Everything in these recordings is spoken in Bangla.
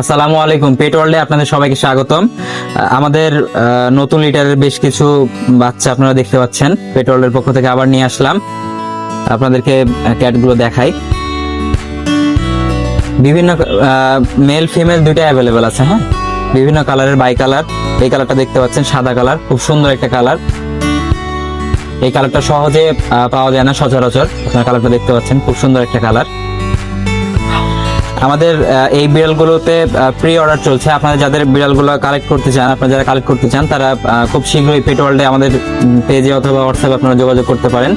আসসালামু আলাইকুম। পেট ওয়ার্ল্ডে আপনাদের সবাইকে স্বাগতম। আমাদের নতুন লিটারের বেশ কিছু বাচ্চা আপনারা দেখতে পাচ্ছেন। পেট ওয়ার্ল্ডের পক্ষ থেকে আবার নিয়ে আসলাম। আপনাদেরকে ক্যাটগুলো দেখাই। বিভিন্ন মেল ফিমেল দুইটা অ্যাভেলেবেল আছে হ্যাঁ? বিভিন্ন কালারের বাই কালার এই কালারটা দেখতে পাচ্ছেন, সাদা কালার খুব সুন্দর একটা কালার এই কালারটা সহজে পাওয়া যায় না সচরাচর। আপনার কালারটা দেখতে পাচ্ছেন, খুব সুন্দর একটা কালার আমাদের এই বিড়ালগুলোতে প্রি অর্ডার চলছে। আপনারা যাদের বিড়ালগুলো কালেক্ট করতে চান আপনারা যারা কালেক্ট করতে চান তারা খুব শীঘ্রই পেট ওয়ার্ল্ডে আমাদের পেজে অথবা হোয়াটসঅ্যাপে আপনারা যোগাযোগ করতে পারেন।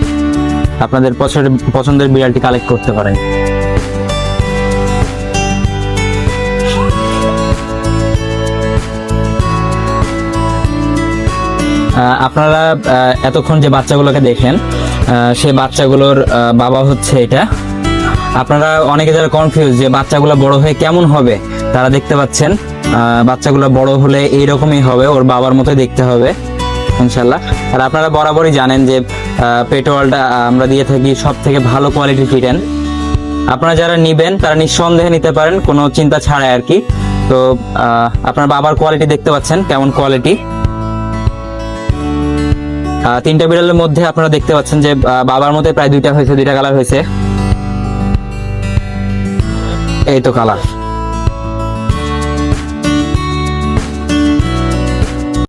আপনাদের পছন্দের পছন্দের বিড়ালটি কালেক্ট করতে পারেন। আপনারা এতক্ষণ যে বাচ্চাগুলোকে দেখলেন আহ, সেই বাচ্চাগুলোর বাবা হচ্ছে এটা। আপনারা অনেকে যারা কনফিউজ যে বাচ্চাগুলো বড় হয়ে কেমন হবে, তারা দেখতে পাচ্ছেন বাচ্চাগুলো বড় হলে এইরকমই হবে, ওর বাবার মতোই দেখতে হবে ইনশাল্লাহ আর আপনারা বরাবরই জানেন যে পেট্রোলটা আমরা দিয়ে থাকি সব থেকে ভালো কোয়ালিটি চিকেন আপনারা যারা নিবেন, তারা নিঃসন্দেহে নিতে পারেন, কোনো চিন্তা ছাড়াই আর কি। তো আপনার বাবার কোয়ালিটি দেখতে পাচ্ছেন, কেমন কোয়ালিটি তিনটা বিড়ালের মধ্যে আপনারা দেখতে পাচ্ছেন যে বাবার মধ্যে প্রায় দুইটা হয়েছে, দুইটা কালার হয়েছে। এই তো কালার